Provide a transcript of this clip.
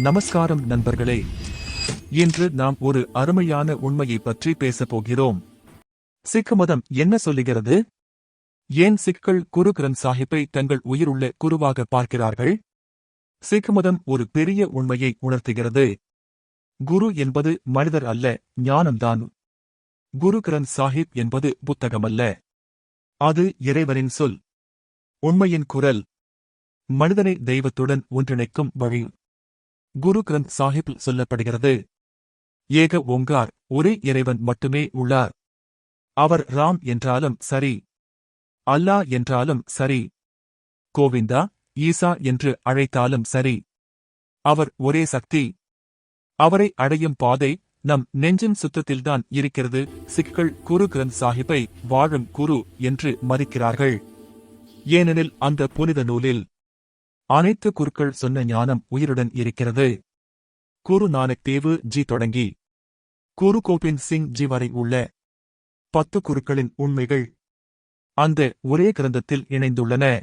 நமஸ்காரம் நண்பர்களே. இன்று நாம் ஒரு அருமையான உண்மையை பற்றி பேசப் போகிறோம். சிக்கு மதம் என்ன சொல்லுகிறது? ஏன் சிக்கள் குரு கிரந்த் சாஹிப்பை தங்கள் உயிருள்ள குருவாக பார்க்கிறார்கள்? சிக்கு மதம் ஒரு பெரிய உண்மையை உணர்த்துகிறது. குரு என்பது மனிதர் அல்ல ஞானம்தான் குரு கிரந்த் சாஹிப் என்பது புத்தகமல்ல. அது இறைவனின் சொல். உண்மையின் குரல். மனிதனை தெய்வத்துடன் ஒன்றிணைக்கும் வழி. குரு கிரந்த் சாஹிப் சொல்லப்படுகிறது. ஏக ஓங்கார் ஒரே இறைவன் மட்டுமே உள்ளார். அவர் ராம் என்றாலும் சரி. அல்லா என்றாலும் சரி. கோவிந்தா ஈசா என்று அழைத்தாலும் சரி. அவர் ஒரே சக்தி. அவரை அடையும் பாதை நம் நெஞ்சின் சுத்தத்தில்தான் இருக்கிறது. சிக்கள் குரு கிரந்த் சாஹிப்பை வாழும் குரு என்று மதிக்கிறார்கள். ஏனெனில் அந்த புனித நூலில் அனைத்து குருக்கள் சொன்ன ஞானம் உயிருடன் இருக்கிறது. குரு நானக் தேவு ஜி தொடங்கி. குரு கோபிந்த் சிங் ஜி வரை உள்ள பத்து குருக்களின் உண்மைகள் அந்த ஒரே கிரந்தத்தில் இணைந்துள்ளன.